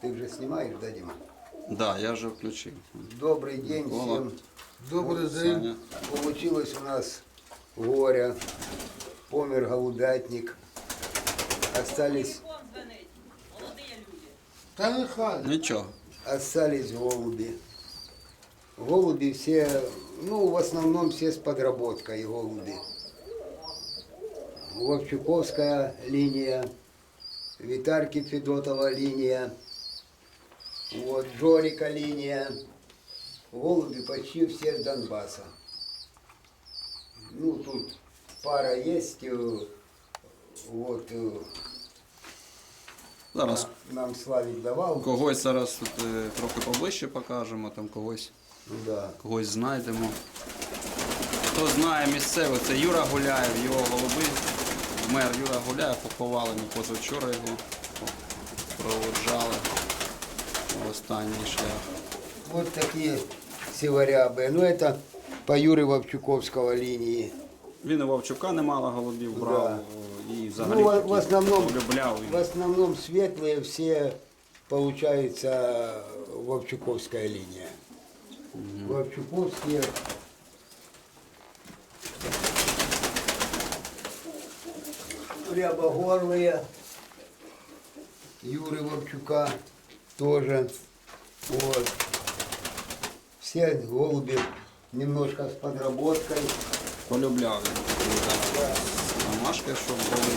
Ты уже снимаешь, да, Дима? Да, я вже включив. Добрый день Микола. всем. Добрый Вот, день. Саня. Получилось у нас горе. Помер голубятник. Остались. Молоді люди. Та нехай. Нічого. остались голуби. Голуби все, ну, в основном все с подработкой голуби. Вовчуковская линия, Витарки Федотова линия, вот Жорика линия. Голуби почти все с Донбасса. Ну, тут пара есть, э, вот э, Зараз нам Славик давал. когось зараз тут е, трохи поближче покажемо, там когось, Да. когось знайдемо. Хто знає місцевих, це Юра Гуляєв, його голуби. Мер Юра Гуляєв поховали ми позавчора його. Проводжали в останній шлях. Вот такие северябы. Ну, это по Юры Вовчуковского линии. Він і Вовчука немало голубів брав і взагалі Ну, в, такі в основном, полюбляв. в основном светлые все, получается, Вовчуковская линия. Вовчуковские. Рябогорлые. Юры Вовчука Тоже. Вот. Все голуби немножко с подработкой. Полюбляв він. Да. Намашки, щоб були.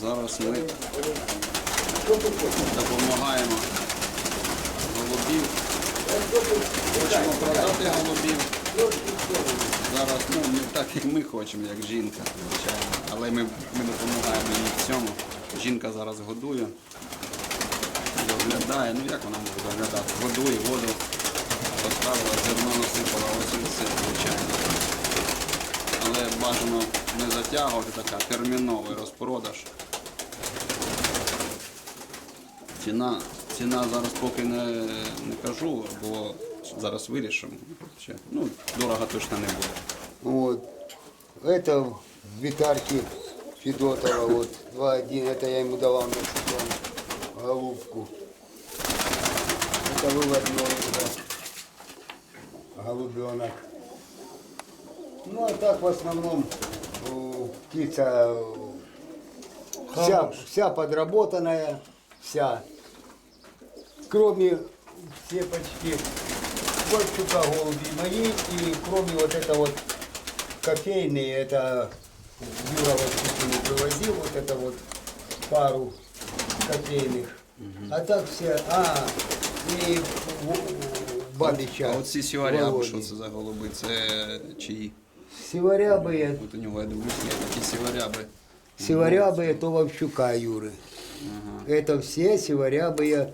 Зараз ми допомагаємо голубів. Хочемо продати голубів. Зараз ну, не так, як ми хочемо, як жінка, звичайно. Але ми, ми допомагаємо їй в цьому. Жінка зараз годує, доглядає. Ну як вона може доглядати? Годує, воду поставила, зерно насипала, ось і все, звичайно. Але бажано не затягувати така терміновий розпродаж. Ціна, ціна зараз поки не, не кажу, бо зараз вирішимо. Ще. Ну, дорого точно не буде. Вот. Это в Витарке Федотова, вот 2-1, это я ему давал на сезон голубку. Это выводной уже голубенок. Ну а так в основном э, птица э, вся, Хорош. вся подработанная, вся. Кроме все почти Вовчука голуби мои и кроме вот это вот кофейные, это Юра Вовчукину привозил, вот это вот пару кофейных. А так все, а, и в- в- Бабича. А оці сіваряби, Володі. що це за голуби? Це чиї? Севарябые, От у нього я дивлюсь, є такі сіваряби. севарябые, то Вовчука Юры. Это все севарябые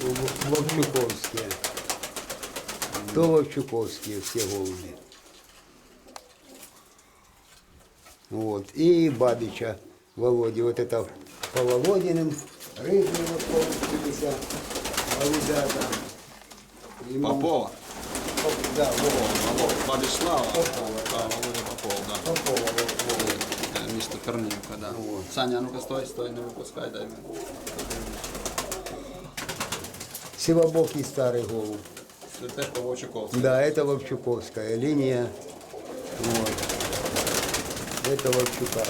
в- Вовчуковские. То Вовчуковские все голуби. Вот. И Бабича Володи. Вот это по Володиным. Рыбные вот получились. Голубята. Ему- Попова. Поп- Да, Вова. Алло, Владислава. Попова, А, Володя Попов, да. Попова, вот, Вова. Е, Місто Корнівка, да. Вот. Саня, а ну-ка стой, стой, не випускай, дай мені. Сивобокий старый голубь. Це теж по Вовчуковську. Да, это Вовчуковская линия. Вот. Это Вовчука.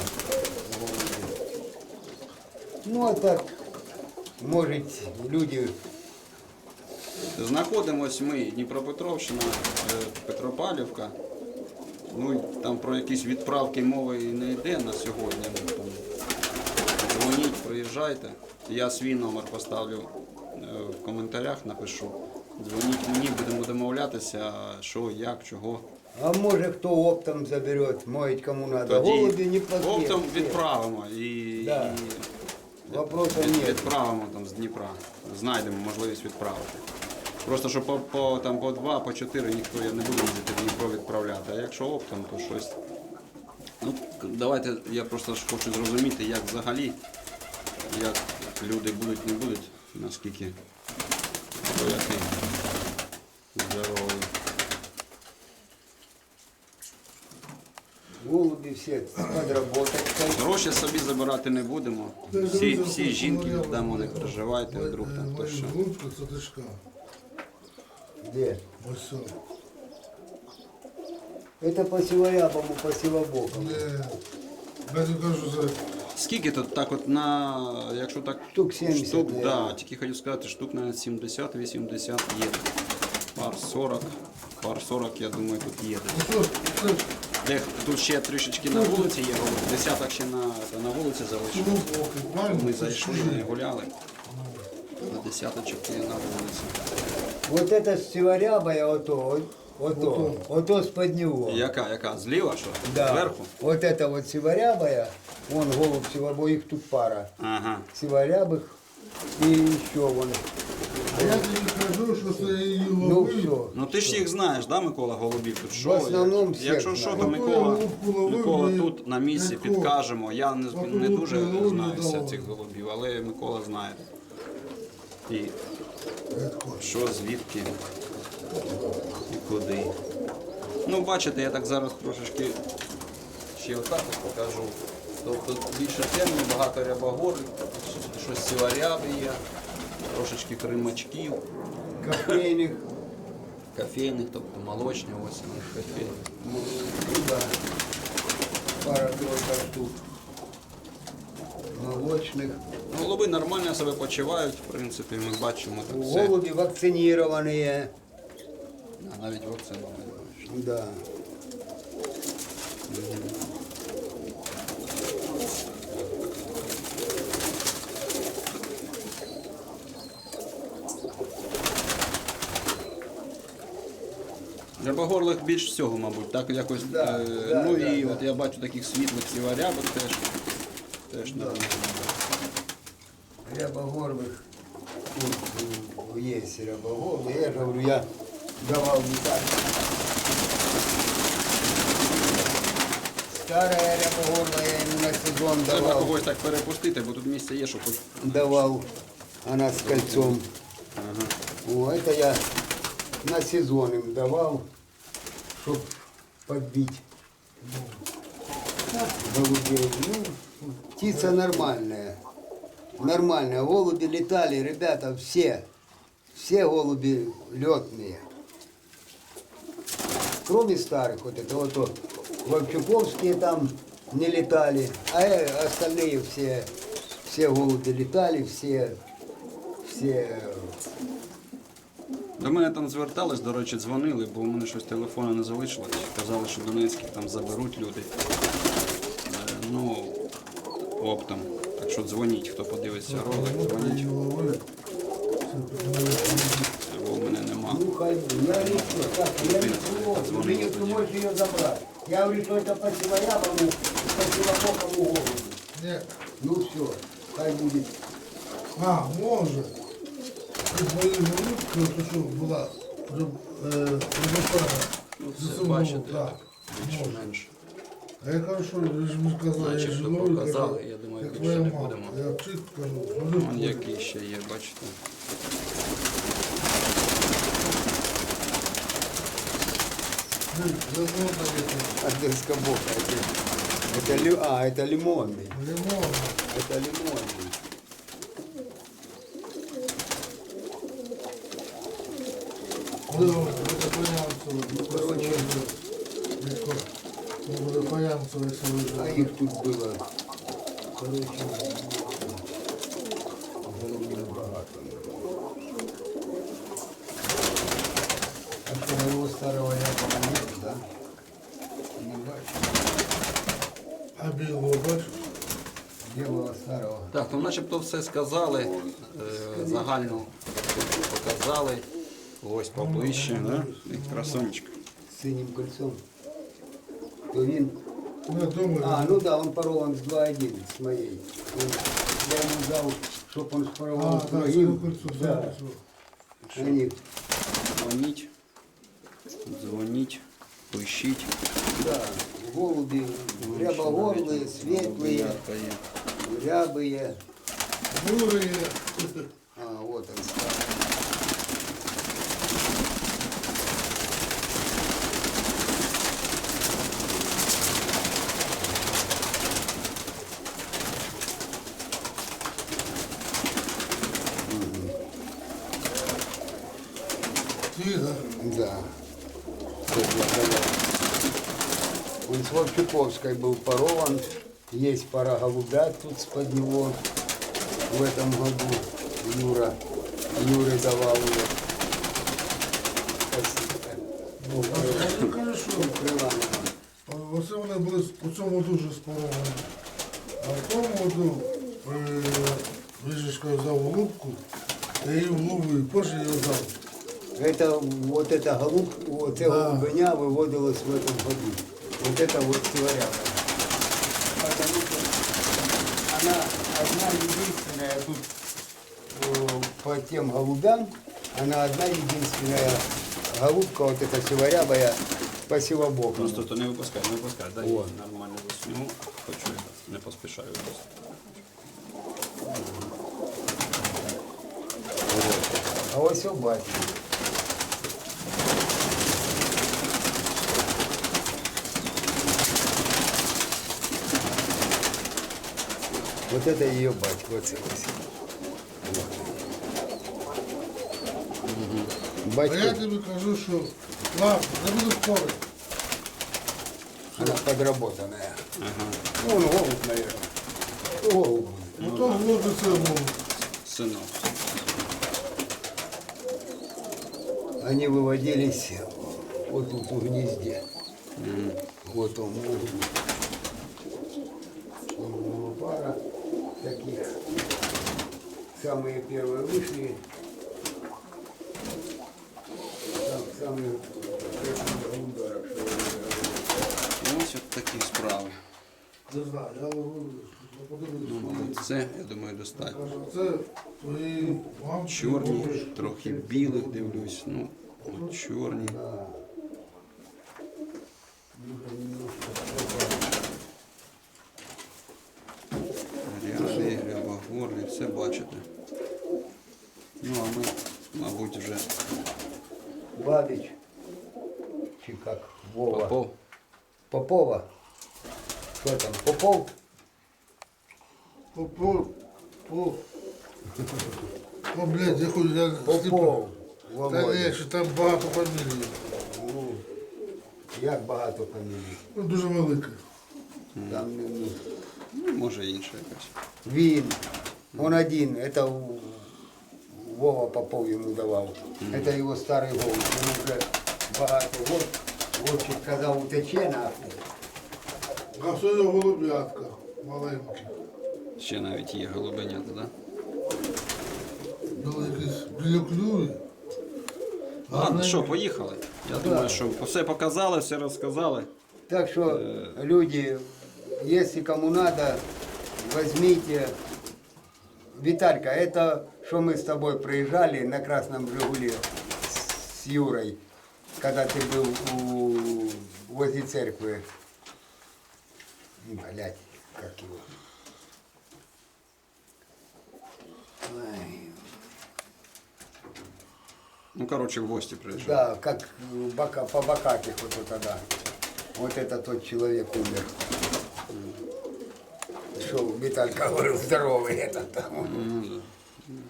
Ну а так, может, люди Знаходимось ми Дніпропетровщина, е, Петропавлівка. Ну, і там про якісь відправки мови і не йде на сьогодні. Ну, там, дзвоніть, приїжджайте. Я свій номер поставлю е, в коментарях, напишу. Дзвоніть мені, будемо домовлятися, що, як, чого. А может кто оптом заберет, моет кому. Тоді Голуби не плохие. оптом відправимо і, Да. і Вопросов від- нет. відправимо там з Дніпра. Знайдемо можливість відправити. Просто що по, по, там, по два, по чотири ніхто я не буде їздити в Дніпро відправляти. А якщо оптом, то щось. Ну, давайте я просто ж хочу зрозуміти, як взагалі, як люди будуть, не будуть, наскільки поляки здорові. Голуби всі підработають. Гроші собі забирати не будемо. Всі, всі жінки віддамо, не переживайте, вдруг там то що. Де? Ось все. Это по силоябому, по силобокому. Не, я кажу, за Скільки тут так от на, якщо так Штук 70, штук, наверное. да, тільки хотів сказати, штук на 70-80 є. Пар 40, пар 40, я думаю, тут є. Де тут ще трішечки на вулиці є, десяток ще на, на вулиці залишилось. Ми зайшли, не гуляли. На десяточок є на вулиці. Вот это с силорябая, ото, ото, ото с-под него. Яка, яка? Зліва що? Да. Зверху? Вот это вот сиворябая, вон голубь сивобой, их тут пара. Ага. Сиворябых и еще вон. А я тобі кажу, що це її Ну все. Ну ти ж їх знаєш, да, Микола Голубів? Тут що? В основному Як- всіх Якщо що, то знаю. Микола, Микола ми тут на місці як підкажемо. Я не, не дуже голубку знаюся давали. цих голубів, але Микола знає. І що, звідки і куди. Ну, бачите, я так зараз трошечки ще отак от покажу. Тобто більше темно, багато рябогор, щось сіваряби є, трошечки кримачків. Кофейных. Кофейних, тобто молочні, ось вони кофейні. Ну да. Пара-тройка штук. Молочных. Ну, Голуби нормально себе почувають, в принципі, ми бачимо так все. Голуби вакцинированные. А, навіть вакциновані. бачиш. Да. Рябогорлих більш всього, мабуть, так якось. Да, е, да, ну да, і да. от я бачу таких світлих сіварябок теж. Теж нормально. Рябогорлых. Тут э, есть рябогорлые. Я же говорю, я давал деталь. Старая я ему на сезон Треба давал. когось так перепустити, бо тут місце є, хоч. Давал. Она с кольцом. Ага. О, это я на сезон им давал, чтоб подбить голубей. Ну, птица нормальная. Нормальная. Голуби летали, ребята, все. Все голуби летные. Кроме старых, вот это вот, вот Вовчуковские там не летали, а э, остальные все, все голуби летали, все, все До мене там звертались, до речі, дзвонили, бо у мене щось телефону не залишилось. Казали, що Донецьких там заберуть люди. Е, Ну, оптом. Так що дзвоніть, хто подивиться ролик, дзвоніть. Її ловили. Бо в мене нема. Ну, хай, я что, так, я не смог, ты не сможешь ее забрать. Я говорю, что это по силоябому, по силобокому голубю. Ні. Ну все, хай будет. А, може. Ти твою голубку, то що була е, рибопара. Ну, це бачите, так. більш-менш. А я кажу, що ви ж мені сказали, я Начебто показали, я думаю, як більше твоя не мама. будемо. Я чітко кажу, Вон голубку. який ще є, бачите. Одесскобок. Это, это, а, это лимонный. Лимонный. Это лимонный. Короче, а их тут было, короче, ну начебто все сказали, е, загальну показали. Ось поближче, да? С синим кольцом. То він... Ну, я думаю, А, ну да, он порван с 2.1, с моей. Он- я ему дал, чтоб он а, порвал с так, другим. кольцо, синю Да, кольцо. они, Дзвоніть, дзвоніть, Поищите. Да, голуби, рябогорлые, светлые, рябые. Бурые. А, вот он стал. Да. с Вовчуковской был порован. Есть пара голубят тут с-под него в этом году. Юра, Юре давал его. Спасибо. Ну, Ну, кажи, що крила. оце вони були у цьому дуже споровані. А в тому году е, Віжечка взяв голубку, я її вловив, перший я взяв. Это вот эта голуб, вот эта Да. голубыня выводилась в этом году. Вот это вот сиворяга. Потому что она одна единственная тут э, по тем голубям, она одна единственная голубка, вот эта сиворябая по сивобокам. Просто то не випускай, не випускай, дай О. нормально засню, хочу я не поспішаю просто. А ось все бачу. Вот это ее батько, вот ось. Мгм. А я Батько, тобі кажу, що ладно, не буду спорити. она подработанная. Ага. Ну, он голубь, наверное. Голубь. Ну то голуби це голуб. Синок. Они выводились вот тут в гнезде. Вот он. вот. Самые первые вышли. Там самые первые ударов, что я Ось от такі справи. Не знаю, я ловив, Ну, подивлюсь. але це, я думаю, достатньо. Кажу, це твої мамки. Чорні, бабушки. трохи білих дивлюсь. Ну, от чорні. Все бачите. Ну, а ми, мабуть, вже Бабич. Чи как? Вова. Попов. Попова. Что там? Попов? По, по, по. О, блядь, я хочу, я Попов. Та Володя. що там багато фамілій. Ну, як багато фамілій. Ну, дуже велике. Там ну, Ну, може інша якась. він, он один, это у- Вова Попов ему давал. Это его старый голубь. Он уже багато год. Вовчик казав, утече нахуй. А все його голубятка маленькі. Ще навіть є голубенята, так? Да? Були якісь білоклюві. Ладно, що, поїхали. Я думаю, що все показали, все розказали. Так что, люди, если кому надо, возьмите. Виталька, это что мы с тобой проезжали на Красном Жигуле с Юрой, когда ты был у, возле церкви. Блять, как его. Ой, Ну, коротше, в гості приїжджали. Да, как бока, по Бакаких вот это, да. Вот это тот человек умер. Что Виталька говорил, здоровый этот. там. Ну, да.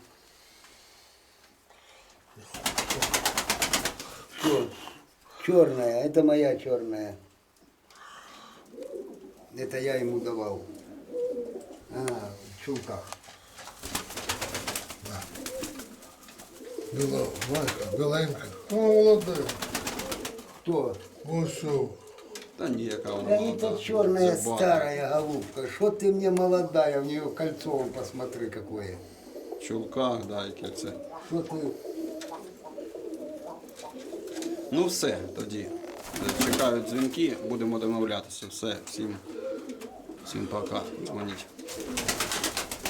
Что? Черная, это моя черная. Это я ему давал. А, в чулках. Біла, Валька, біленька. О, молоде. Кто? Ось що. Та ніяка вона Да молода. это черная Це баба. старая голубка. Что ты мне молодая, в нее кольцо вон посмотри какое. В чулках, да, яке це. Что ты? Ну все, тоді. Чекають дзвінки, будемо домовлятися. Все, всім, всім пока. Дзвоніть.